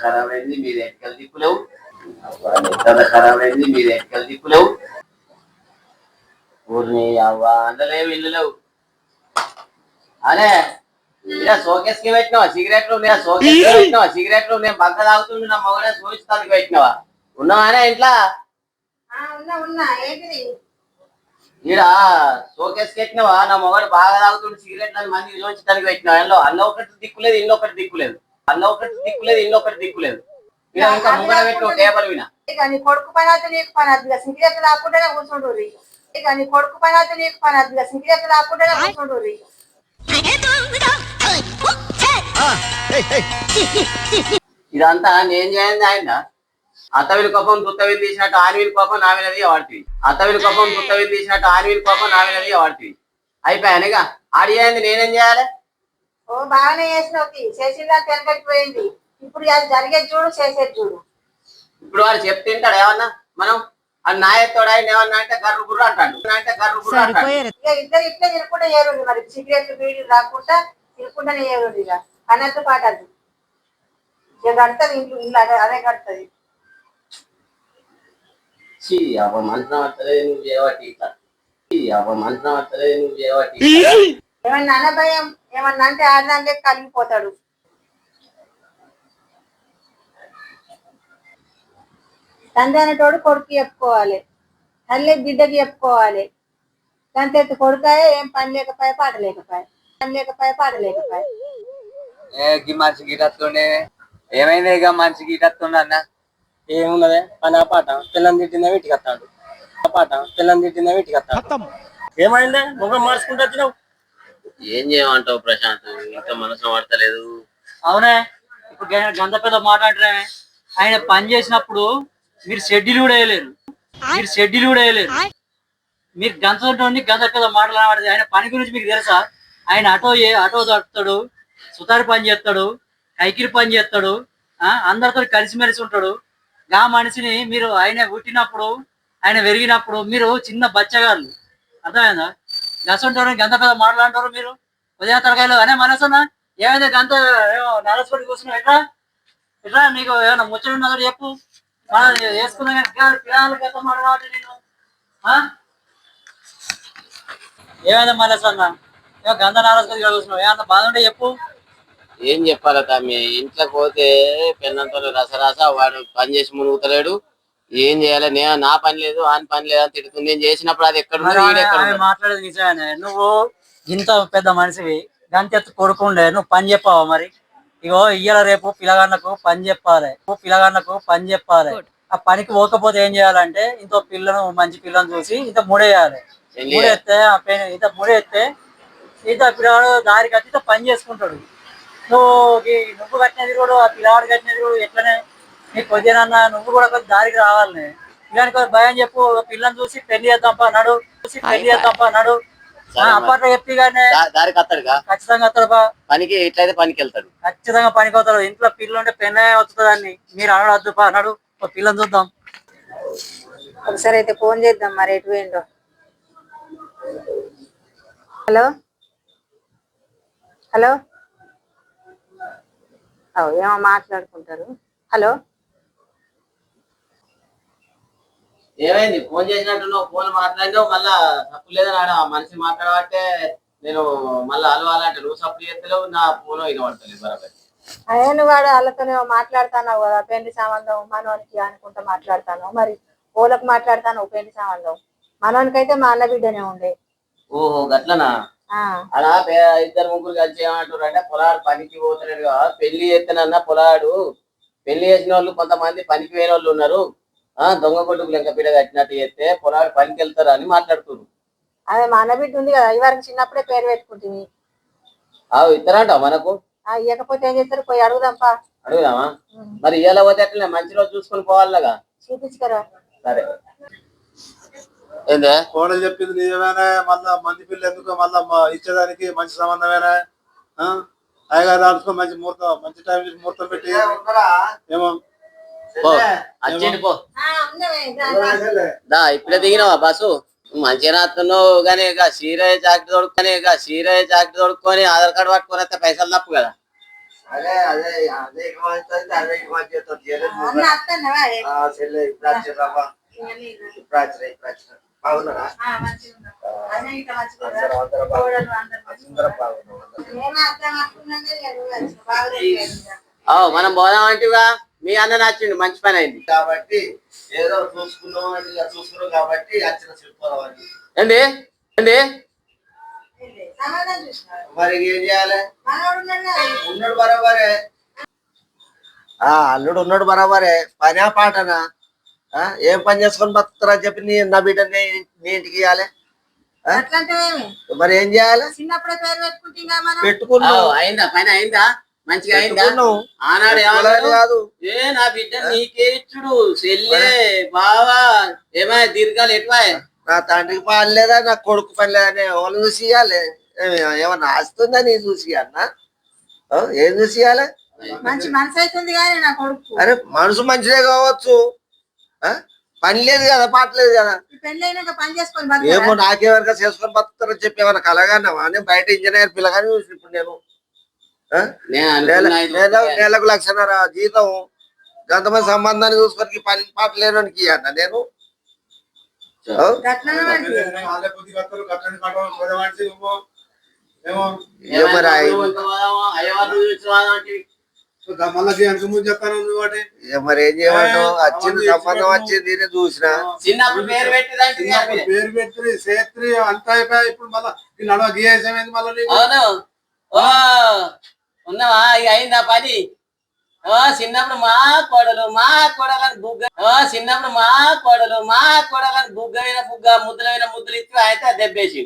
ఖరాబ్ అయింది మీరు ఎక్కలు దిక్కులేవు ఖరాబ్ అయింది మీరు ఎక్కలు దిక్కులేవు ఊరిని అవ్వ అందలేవు ఇల్లు లేవు అరే ఇలా సోకేస్కి పెట్టినావా సిగరెట్లు ఉన్నాయా సోకేస్కి పెట్టినావా? సిగరెట్లు నేను బగ్గ తాగుతుంది నా మొగడే సూచిస్తానికి పెట్టినావా? ఉన్నావానే ఇంట్లో? ఆ, ఉన్నా ఉన్నా. ఏంటిది? ఈడ సోకేస్ పెట్టినావా? నా మొగడు బాగా తాగుతుండు సిగరెట్లు అని మంది చూపించడానికి పెట్టినావా? అందులో అల్ల ఒకటి దిక్కులేదు ఇల్లు ఒకటి దిక్కులేదు అల్ల ఒకటి దిక్కులేదు ఇల్లు ఒకటి దిక్కులేదు. ఈడ ఇంకా ముంగడ పెట్టిన టేబుల్ వినా ఇక నీ కొడుకు పని అయితే నీకు పని అది సిగరెట్ రాకుండానే కూర్చుండు ఇక నీ కొడుకు పని అయితే నీకు పని అది సిగరెట్ రాకుండానే కూర్చుండు ఇదంతా నేను చేయండి ఆయన. అత్తవిని కోపం తుత్తవిని తీసినట్టు ఆనవిని కోపం నా వినది వాడుతుంది అత్తవిని కోపం తుత్తవిని తీసినట్టు ఆనవిని కోపం నా వినది వాడుతుంది అయిపోయానుగా? ఆడి చేయండి నేనేం చేయాలి? ఓ బాగానే చేసినావు తీ. చేసిందా వెనకకి పోయింది. ఇప్పుడు అది జరిగేది చూడు చేసేది చూడు. ఇప్పుడు వాడు చెప్తుంటాడు ఏమన్నా? మనం అది నా ఎత్తోడు ఆయన ఏమన్నా అంటే గర్రు గుర్రు అంటాడు. అంటే గర్రు గుర్రు అంటాడు. ఇక ఇద్దరు ఇట్లా తిరుక్కుంటే ఏరుంది మరి. సిగరెట్ బీడీ రాకుండా తిరుక్కుంటానే ఏరుంది ఇక. అన్నట్టు పాట అది. ఇక కడుతుంది ఇంట్లో ఇల్లు అదే అదే కడుతుంది మంత్రం వస్తలేదు నువ్వు చేయవటి ఇట్లా చీ అవ్వ మంత్రం వస్తలేదు నువ్వు చేయవటి ఏమన్నా అన్న భయం? ఏమన్నా అంటే ఆడదాంటే కలిగిపోతాడు. తండ్రి అనేటోడు కొడుకు చెప్పుకోవాలి. తల్లి బిడ్డకి చెప్పుకోవాలి. తంతెత్తు కొడుకాయ ఏం పని లేకపోయా పాట లేకపోయా. పని లేకపోయా పాట లేకపోయా. ఏ మనిషి గీటత్తుండే. ఏమైంది ఇక మనిషి గీటత్తుండ అన్న? ఏమున్నదే? పని ఆ పాట. పిల్లని తిట్టిందా వీటికి వస్తాడు. ఆ పాట. పిల్లని తిట్టిందా వీటికి వస్తాడు. ఏమైందే? ముఖం మార్చుకుంటూ వచ్చినావు? ఏం చేయమంటావు ప్రశాంత్? ఇంకా మనసు పడతలేదు అవునే ఇప్పుడు గ- గంత ఆయన పని చేసినప్పుడు మీరు షెడ్యూల్ కూడా వేయలేరు. మీరు షెడ్యూల్ కూడా వేయలేరు. మీరు గంత గంధ పిల్ల పెద్ద ఆయన పని గురించి మీకు తెలుసా? ఆయన ఆటో ఆటో తడుపుతాడు సుతారి పని చేస్తాడు కైకిరి పని చేస్తాడు ఆ, అందరితో కలిసిమెలిసి ఉంటాడు. గా మనిషిని మీరు ఆయన పుట్టినప్పుడు ఆయన పెరిగినప్పుడు మీరు చిన్న బచ్చగాళ్ళు. అర్థమైందా? గసంటారు గంత పెద్ద మాటలు అంటారు మీరు? ఉదయం తరకాయలు అనే మనసున్నా ఏమైంది గంత ఏమో నలసిపడి కూర్చున్నావు? ఎట్లా ఇట్లా నీకు ఏమైనా ముచ్చట ఉన్నదో చెప్పు. మనం వేసుకున్నా కానీ పిల్లలు- పిల్లలు నేను ఆ? ఏమైంది మనసన్న ఏమో గంధ నారస్పతి కూర్చున్నావు. ఏమన్నా బాధ ఉంటే చెప్పు. ఏం చెప్పాలి తమ్మి? ఇంట్లోకి పోతే పెన్నంతో రసరస వాడు పని చేసి మునుగుతలేడు. ఏం చేయాలి? నేను నా పని లేదు ఆయన పని లేదు అని తిడుతుంది. నేను చేసినప్పుడు అది ఎక్కడ? మాట్లాడేది నిజమే నువ్వు ఇంత పెద్ద మనిషివి గంతెత్తు కొడుకుండే నువ్వు పని చెప్పావా మరి? ఇగో ఇయ్యాల రేపు పిల్లగాళ్ళకు పని చెప్పాలి. పిల్లగాళ్ళకు పని చెప్పాలి. ఆ పనికి పోకపోతే ఏం చేయాలంటే ఇంత పిల్లను మంచి పిల్లని చూసి ఇంత ముడేయాలి. ముడెత్తే ఆ పెన్ ఇంత ముడెత్తే ఇంత పిల్లవాడు దారి కట్టి పని చేసుకుంటాడు. నువ్వు ఈ నువ్వు కట్టినది కూడా ఆ పిల్లవాడు కట్టినది కూడా ఎట్లనే నీకు కొద్దిగా నువ్వు కూడా కొంచెం దారికి రావాలి ఇలాంటి కొంచెం భయం చెప్పు ఒక పిల్లని చూసి పెళ్ళి చేద్దాంపా అన్నాడు చూసి పెళ్ళి చేద్దాంపా అన్నాడు. అప్పట్లో చెప్పి కానీ దారికి వస్తాడుగా ఖచ్చితంగా వస్తాడు బా. పనికి ఇట్లయితే పనికి వెళ్తాడు. ఖచ్చితంగా పనికి వస్తాడు ఇంట్లో పిల్లలు ఉంటే పెన్నే వస్తుందని మీరు అనడు వద్దు పా అన్నాడు. ఒక పిల్లని చూద్దాం. ఒకసారి అయితే ఫోన్ చేద్దాం మరి ఎటు పోయిండో. హలో? హలో? ఏమో మాట్లాడుకుంటారు. హలో? ఏమైంది? ఫోన్ చేసినట్టు ఫోన్ మాట్లాడినావు మళ్ళా తప్పు లేదని ఆడ మనిషి మాట్లాడబట్టే నేను మళ్ళీ అలవాలంటే నువ్వు సప్పు చేస్తలేవు నా ఫోన్ వినబడతలేదు బరాబర్. నువ్వు వాడు వాళ్ళతోనే మాట్లాడుతున్నావు కదా పెళ్ళి సంబంధం మనోనికి అనుకుంటా మాట్లాడతాను మరి ఓలకు మాట్లాడతాను పెళ్ళి సంబంధం మనోనికి అయితే మా అన్న బిడ్డనే ఉండే. ఓహో గట్లనా? అలా ఇద్దరు ముగ్గురు కలిసి ఏమంటారు అంటే పొలాడు పనికి పోతున్నాడు పెళ్ళి చేస్తానన్న పొలాడు. పెళ్ళి చేసిన వాళ్ళు కొంతమంది పనికి వేరే వాళ్ళు ఉన్నారు. దొంగ కొట్టుకు లెక్క పిల్ల కట్టినట్టు చేస్తే పొలాడు పనికి వెళ్తారు అని మాట్లాడుతున్నారు అదే మా అన్న బిడ్డ ఉంది కదా ఇవరకు చిన్నప్పుడే పేరు పెట్టుకుంటుంది. ఆ ఇద్దరంట మనకు? ఆ ఇవ్వకపోతే ఏం చేస్తారు? పోయి అడుగుదాంపా. అడుగుదామా? మరి ఇవాళ పోతే అట్లనే మంచి రోజు చూసుకొని పోవాలగా? చూపించుకరా. సరే. ఏందే? కోడలు చెప్పింది నిజమేనా? మళ్ళా మంది పిల్ల ఎందుకు మళ్ళా ఇచ్చేదానికి మంచి సంబంధమేనా? ఆ? అయ్యగారు ఆడుకో మంచి ముహూర్తం మంచి టైం చూసి ముహూర్తం పెట్టి ఏమో. పో. పో. దా ఇప్పుడే దిగినావా బస్సు? మంచిగా రాస్తున్నావు కానీ ఇక సీరయ్య జాకెట్ తొడుక్కొని ఇక సీరయ్య జాకెట్ తొడుక్కొని ఆధార్ కార్డు పట్టుకొని వస్తే పైసలు తప్పు కదా. అదే అదే అయితే బాగున్నారా? మనం పోదాం అంటేగా. మీ అన్న నచ్చిండు మంచి పని అయింది. కాబట్టి ఏదో చూసుకున్నాం చూసుకున్నాం కాబట్టి ఏంది? ఏంటి? సమాధానం చూసినావు? మరి ఏం చేయాలి? ఉన్నాడు బరాబరే. ఆ అల్లుడు ఉన్నాడు బరాబరే. పనా పాటనా? ఆ, ఏం పని చేసుకొని బతుకుతారా చెప్పి నీ నా బిడ్డని నీ ఇంటికి ఇవ్వాలి మరి ఏం చేయాలి? చిన్నప్పుడే పేరు పెట్టుకుంటే ఇంకా మనం. ఓ, పెట్టుకున్నావు అయిందా? పని అయిందా? మంచిగా అయిందా? ఆనాడు కాదు. ఏ నా బిడ్డ నీకే ఇచ్చుడు. చెల్లె బావా ఏమయ్య దీర్ఘాలు ఎటువా నా తండ్రికి పని లేదా నా కొడుకు పని లేదని ఎవరు చూసి ఇవ్వాలి ఏమన్నా ఆస్తుందా నీ చూసి అన్న ఏం చూసి ఇవ్వాలి మంచి మనసు అవుతుంది కానీ నా కొడుకు. అరే మనసు మంచిదే కావచ్చు. ఆ? పని లేదు కదా పాట లేదు కదా. ఈ పెళ్ళి అయినాక పని చేసుకొని ఏమో? నాకేమన్నా చేసుకొని బతుకుతారని చెప్పి ఏమన్నా నేను బయట ఇంజనీర్ పిల్లగాని చూసి ఇప్పుడు నేను. నెలకు లక్షన్నర జీతం. ఎంతమంది సంబంధాన్ని చూసుకొని పని పాట లేనోనికి అన్న నేను? మరి ఏ మరి ఏం చేయమంటావు? వచ్చింది సంబంధం వచ్చింది నేను చూసిన. చిన్నప్పుడు పేరు చిన్నప్పుడు పేరు పెట్టి సేత్రి అంతా అయిపోయి ఇప్పుడు మళ్ళీ నడవ గీయేసేమైంది మళ్ళీ ఉన్నావా? అయిందా పని? చిన్నప్పుడు మా కోడలు మా కోడలని బుగ్గ చిన్నప్పుడు మా కోడలు మా కోడలని బుగ్గమైన బుగ్గ ముద్దులమైన ముద్దులు ఇచ్చి అయితే దెబ్బేసి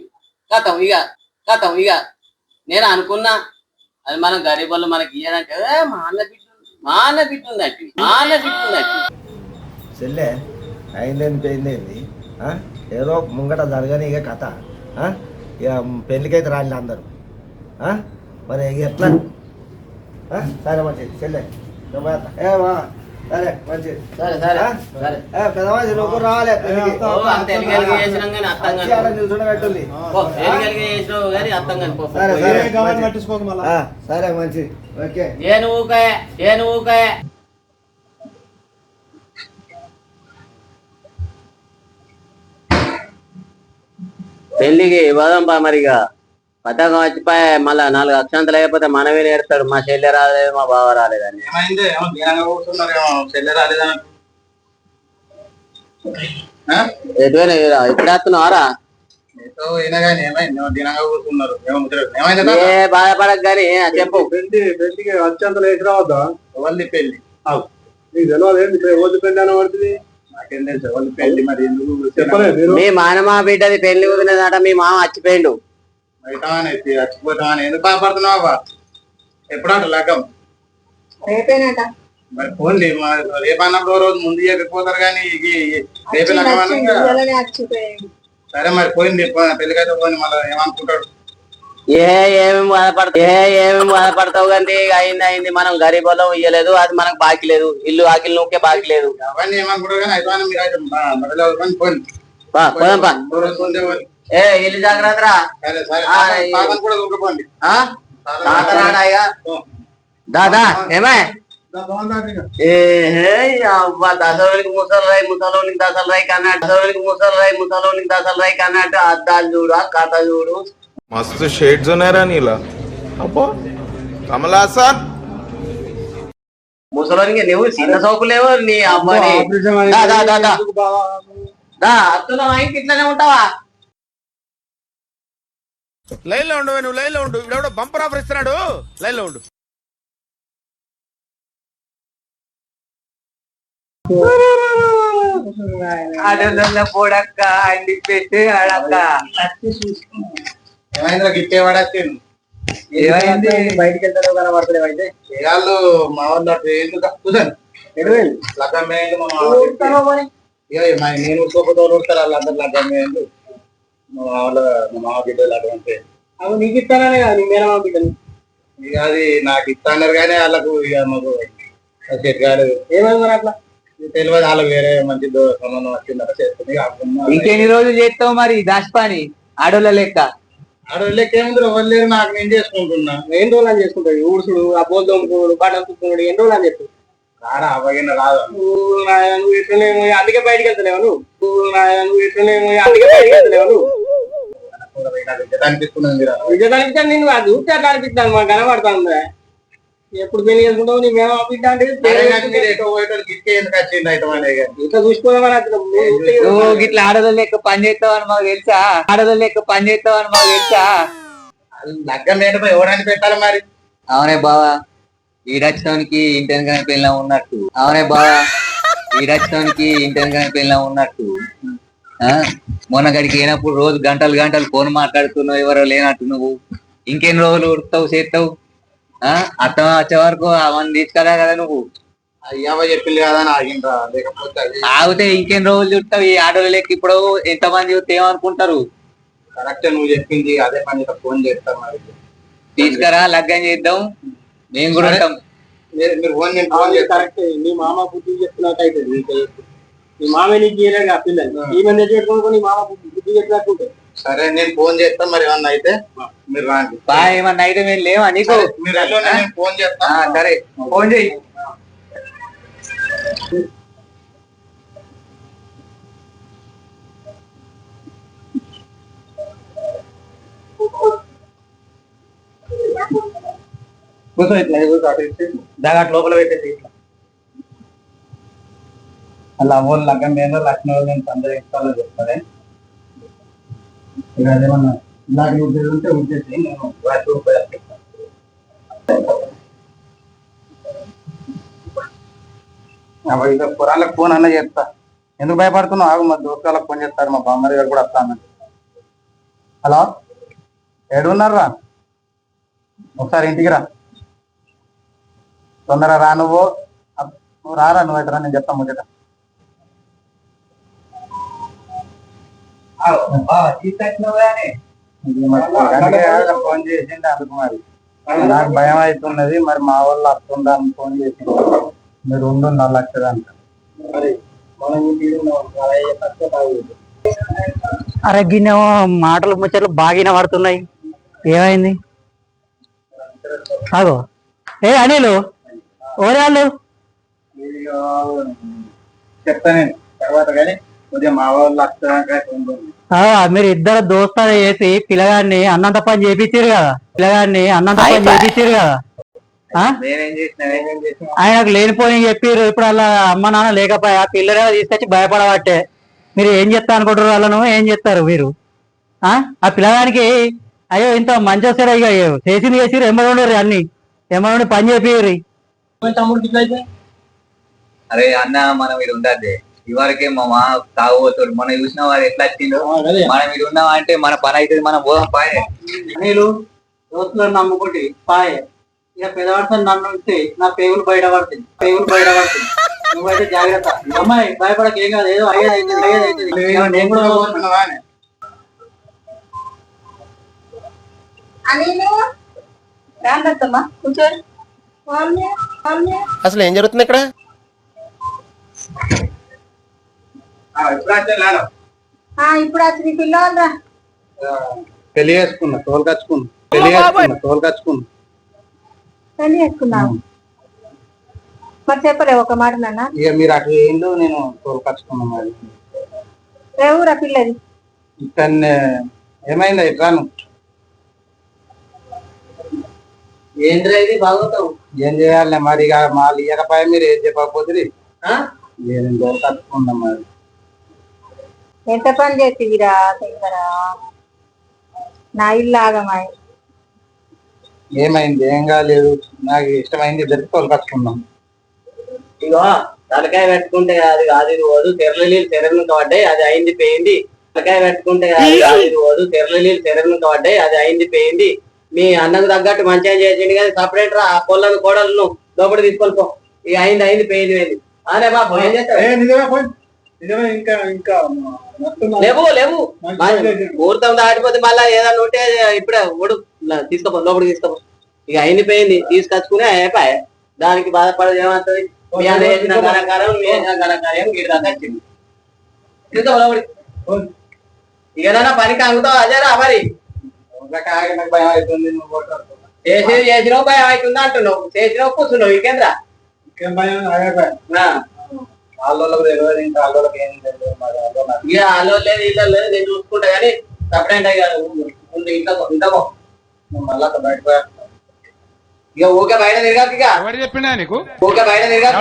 కథం ఇక కథం ఇక. నేను అనుకున్నా అది మనం గరీబులు మనకి ఇయ్యాలంటే మా అన్న బిడ్డ మా అన్న బిడ్డ ఉందండి మా అన్న బిడ్డ ఉందండి చెల్లె అయిందేంది పెళ్ళింది ఏదో ముంగట జరగని ఇక కథ. ఇక పెళ్ళికైతే రాలి అందరూ. ఆ? మరి ఇక ఎట్లా? సరే మంచిది. చెల్లె. నువ్వు. ఏ సరే మంచిది. సరే సరే? సరే. ఏ, పెద్ద నువ్వు రావాలి పెళ్ళికి. నిల్చుండబెట్టుంది. సరే మంచిది. పట్టించుకోక మళ్ళీ? ఆ, సరే మంచిది. ఓకే. పెళ్ళికి పోదాం పా మరిగా. పతాకం వచ్చిపోయి మళ్ళా నాలుగు అక్షంతలు అయిపోతే మనమే నేర్తాడు మా చెల్లె రాలేదు మా బావ రాలేదని? ఎటువైనా ఇప్పుడు వేస్తున్నావారా? ఏ బాధపడక గాని చెప్పు. పెళ్ళి పెళ్ళికి అత్యంతలు వేసి రావద్దా? ఎవరిది పెళ్ళి? నీకు తెలియదు ఏంటి ఎవరి అని పడుతుంది మీ మానమా బిడ్డది పెళ్ళి కుదిరినదట మీ మామ చచ్చిపోయిండు ఎందుకు బాధపడుతున్నావా ఎప్పుడంట లగ్గం? రేపేనట. మరి రోజు ముందు చెప్పిపోతారు కానీ రేపే లగ్గం. సరే మరి పోయింది మళ్ళీ ఏమనుకుంటాడు? ఏ ఏమి బాధపడతావు? ఏ ఏమి బాధపడతావు కానీ అయింది అయింది. మనం గరీబులో ఇయ్యలేదు అది మనకు బాకీ లేదు. ఇల్లు ఆకిలు నూకే బాకీ లేదు. అవన్నీ ఏమనుకుంటారు కానీ అయితే మీరు అయితే బ- ఏ ఎల్లి జాగ్రత్త దాదా ఏమే? అబ్బా దసరాలకి ముసలరాయి ముసలోనికి దసలరాయి కన్నట్టు రాయి ముసలరాయి ముసలోనికి దసలరాయి కన్నట్టు అద్దాలు చూడు కథ చూడు. మస్తు షేడ్స్ ఉన్నారా నీలా. అబ్బో కమలా సార్. ముసలోనికి నువ్వు చిన్న సోపు లేవు నీ అమ్మని దా దా దా దా. అత్తుల ఇట్లానే ఉంటావా? లైన్లో ఉండు నువ్వు లైన్లో ఉండు. ఇవిడెవడో బంపర్ ఆఫర్ ఇస్తున్నాడు. లైన్లో ఉండు. ఆడోళ్ళ పోడక్క అండి పెట్టి ఆడక్క. ఏమైందిరా గిట్టే పడేస్తాను ఏమైంది? బయటికి వెళ్తారు కనబడతలేవు అయితే. వాళ్ళు మా వాళ్ళు కూర్చోండి లగ్గం నేను ఊరుకోకపోతే వాళ్ళు ఊరుతారు వాళ్ళందరూ లగ్గం మా వాళ్ళ మా మామ బిడ్డ లగ్గం అంటే అవి నీకు ఇస్తాననే కదా నీ మేనమా బిడ్డలు. ఇక అది నాకు ఇస్తాన్నారు కానీ వాళ్ళకు ఇక మాకు సెట్ కాలేదు. ఏమైంది అట్లా? తెలియదు వాళ్ళకి వేరే మంచి సంబంధం వచ్చిందట చేస్తుంది. ఇంకెన్ని రోజులు చేస్తావు మరి దాచిపాని ఆడోళ్ళ లెక్క? ఆడోళ్ళకి ఏముంది ఎవరు లేరు నాకు నేను చేసుకుంటున్నా. ఎన్ని రోజులు అని చేసుకుంటాడు ఊడ్చుడు ఆ బోల్ తోముకోడు బట్టలు తుక్కున్నాడు ఎన్ని రోజులు అని చెప్పి. రాడా అవగిన రాదు. నువ్వు నాయన నువ్వు ఇట్లనేమో అందుకే బయటికి వెళ్తలేవు నువ్వు. నువ్వు ఇట్లనేమో అందుకే బయటికి వెళ్తలేవు నేను అది చూస్తే అట్లా అనిపిస్తాను మాకు కనబడుతుంది. ఎప్పుడు పెళ్ళి చేసుకుంటావు నీ మేము దగ్గర? ఇట్లా చూసుకోదామని గిట్ల ఆడదాని లెక్క పని చేస్తావని మాకు తెలుసా? ఆడదాని లెక్క పని చేస్తావని మాకు తెలుసా? లగ్గం ఏంటో ఎవరైనా పెట్టాలి మరి? అవునే బావా ఈడచ్చడానికి ఇంటెనకనే పెళ్ళ ఉన్నట్టు. అవునే బావా ఈడచ్చడానికి ఇంటెనకనే పెళ్ళ ఉన్నట్టు. మొన్న గడికి అయినప్పుడు రోజు గంటలు గంటలు ఫోన్ మాట్లాడుతున్నావు ఎవరో లేనట్టు నువ్వు ఇంకెన్ని రోజులు ఉడతావు చేస్తావు ఆ? అర్థం వచ్చే వరకు అవన్నీ తీసుకురా కదా నువ్వు? అయ్యవ చెప్పింది కదా ఆగిండ్రా. లేకపోతే ఆగితే ఇంకెన్ని రోజులు చుట్టావు ఈ ఆటోల లెక్క ఇప్పుడు ఎంత మంది చూస్తే ఏమనుకుంటారు? కరెక్ట్ నువ్వు చెప్పింది అదే పని ఫోన్ చేస్తాం మరి. తీసుకురా లగ్గం చేద్దాం. మేము కూడా ఉంటాం. మీరు ఫోన్ కరెక్ట్. నీ మామ బుద్ధి చెప్తున్నట్టు అయితే మామే నీకు ఇయ్యలేడు ఆ. పిల్లలు ఈ మంది పెట్టుకోనుకో నీ మామ బుద్ధి చెప్పినట్టు ఉంటుంది. సరే నేను ఫోన్ చేస్తాను మరి ఏమన్నా అయితే. మీరు రాండి. బా ఏమన్నా అయితే మేము లేవా నీకు? మీరు నేను ఫోన్ ఆ, సరే. ఫోన్ చెయ్యి కూర్చో ఇట్లా కూర్చో అటు ఇటు. దాని లోపల పెట్టేసి ఇట్లా. అలా అవ్వాలి లగ్గం నేను లక్ష్మీ వాళ్ళు నేను అందరూ ఇస్తాలో చెప్తాను ఇక అదేమన్నా ఇలాంటి ఉద్యోగం ఉంటే ఉద్దేశం నేను వాటి ఉపయోగిస్తాను ఇక పురాలకు ఫోన్ అన్న చెప్తా ఎందుకు భయపడుతున్నావు? ఆగు మా దోస్తాలకు ఫోన్ చేస్తారు మా బామ్మరి గారు కూడా వస్తాను హలో? ఏడున్నారా ఒకసారి ఇంటికి రా. తొందర రా నువ్వు. నువ్వు రారా నువ్వు అయితే రా, నేను చెప్తాను ముచ్చట ఇది మరి అందుకే కదా ఫోన్ చేసిండు అందుకు మరి నాకు భయం అవుతున్నది మరి మా వాళ్ళు వస్తుందా అని ఫోన్ చేసిండు మీరు ఉండు నాలుగు లక్షలు అంట మాటలు ముచ్చట్లు బాగా పడుతున్నాయి ఏమైంది? అగో ఏ అనిలు? ఓరే వాళ్ళు? చెప్తా నేను తర్వాత కానీ. మీరు ఇద్దరు దోస్తాలు చేసి పిల్లగాడిని అన్నంత పని చేపించారు కదా. పిల్లగాడిని అన్నంత పని చేపించారు కదా. ఆ? నేనేం చేసిన నేనేం చేసిన. ఆయనకు లేనిపోయి చెప్పారు ఇప్పుడు అలా అమ్మ నాన్న లేకపోయా పిల్లలు తీసుకొచ్చి భయపడబట్టే. మీరు ఏం చెప్తా అనుకుంటారు వాళ్ళను? ఏం చెప్తారు మీరు? ఆ? ఆ పిల్లగానికి అయ్యో ఇంత మంచి వస్తారు అయ్యో అయ్యో. చేసింది చేసిరు ఎమ్మడుండరు అన్ని. ఎమ్మడుండి పని చెప్పి తమ్ముడికి ఇట్లా అయితే అరే అన్న మనం ఇది ఉండద్దు ఇవరకే మా మా తాగుబోతాడు. మనం చూసిన వాడు ఎట్లా వచ్చిండు మనం ఇది ఉన్నాం అంటే మన పని అవుతుంది మనం పోదాం పాయే. అనిలు దోస్తులను నమ్ముకుంటే పాయే. ఇక పెదవాడితో నన్ను ఉంటే నా పేగులు బయట పడుతుంది పేగులు బయట పడుతుంది నువ్వైతే జాగ్రత్త. అమ్మాయి భయపడక ఏం కాదు ఏదో అయ్యేది అవుతుంది అయ్యేది అవుతుంది నేను కూడా. అసలు ఏం జరుగుతుంది ఇక్కడ? ఇప్పుడు అంటే నాన్న. ఆ, ఇప్పుడు వచ్చి పిల్లలు రా పెళ్ళి చేసుకున్నా తోలు కచ్చుకున్నా. పెళ్ళి చేసుకున్నా తోలు కచ్చుకున్నా. పెళ్ళి చేసుకున్నాము మరి చెప్పలే ఒక మాట నాన్న. ఇక మీరు అటు ఏందో నేను తోలు కచ్చుకున్నా మరి. ఊరా పిల్లది? ఇక్కడ ఏమైందా ఇట్లాను ఏంద్రా ఇది? బాగోతావు ఏం చేయాలి మరి ఇక మాలు ఇయ్యకపోయా మీరు ఏం చెప్పకపోతే నేను తోలు కచ్చుకున్నా మరి. ఎంత పని చేసివిరా శంకరా? నా ఇల్లు ఆగమాయి. ఏమైంది? ఏం కాలేదు. నాకు ఇష్టమైంది ఇద్దరికి తోలు కచ్చుకున్నాం ఇగో తలకాయ పెట్టుకుంటే అది కాదు ఇది పోదు. తెరల నీళ్ళు తెరలు పడ్డాయి అది అయింది పోయింది. తలకాయ పెట్టుకుంటే అది కాదు ఇది పోదు. తెరల నీళ్ళు తెరలు పడ్డాయి అది అయింది పోయింది. మీ అన్నకు తగ్గట్టు మంచిగా చేసిండు కానీ సపరేట్ రా ఆ కోడలను లోపలికి తీసుకొని పో. ఇక అయింది అయింది పోయింది పోయింది. అరే బాబు ఏం చేస్తావు? నిజమే పోయి. నిజమే ఇంకా ఇంకా లేవు లేవు. ముహూర్తం దాటిపోతే మళ్ళా ఏదన్నా ఉంటే ఇప్పుడే ఓడు తీసుకోపో లోపలికి తీసుకోపో. ఇక అయింది పోయింది తీసుకొచ్చుకునే అయిపోయా. దానికి బాధపడదు ఏమంటది మీ అన్న చేసిన ఘనకారం మీ చేసిన ఘనకార్యం వీడి దాకా వచ్చింది. తీసుకోపో లోపలికి. ఇక పనికి అంగుతావు? అదే రా మరి భయం అవుతుంది నువ్వు చేసినావు భయం అవుతుందా అంటున్నావు. చేసినావు కూర్చున్నావు. ఇకేంద్రా? ఇంకేం భయం? తెలియదు ఇంకా వాళ్ళకి ఏం తెలియదు మరి వాళ్ళు నాకు ఇక అల్లో లేదు ఇల్లు లేదు నేను చూసుకుంటా కానీ సపరేట్ అయ్యా ముందు ఇంట్లో ఇంట్లో మళ్ళా బయట పోయా ఇక ఊకే బయట తిరగాక ఇక. ఎవరు చెప్పినా నీకు? ఊకే బయట తిరగాక